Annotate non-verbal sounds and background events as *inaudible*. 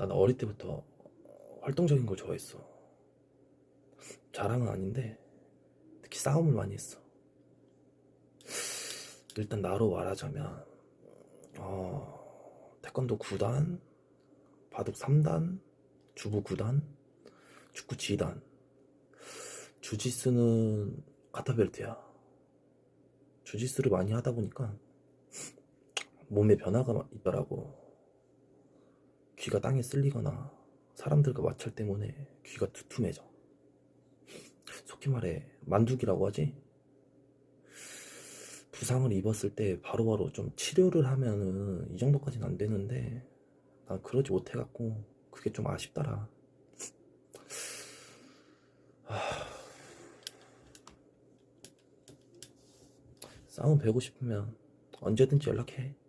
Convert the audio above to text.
나는 어릴 때부터 활동적인 걸 좋아했어. 자랑은 아닌데 특히 싸움을 많이 했어. 일단 나로 말하자면 어, 태권도 9단, 바둑 3단, 주부 9단, 축구 지단, 주짓수는 카타벨트야. 주짓수를 많이 하다 보니까 몸에 변화가 있더라고. 귀가 땅에 쓸리거나 사람들과 마찰 때문에 귀가 두툼해져. 속히 말해 만두기라고 하지. 부상을 입었을 때 바로바로 좀 치료를 하면은 이 정도까지는 안 되는데 난 그러지 못해갖고 그게 좀 아쉽더라. 하... *sighs* 싸움 배우고 싶으면 언제든지 연락해.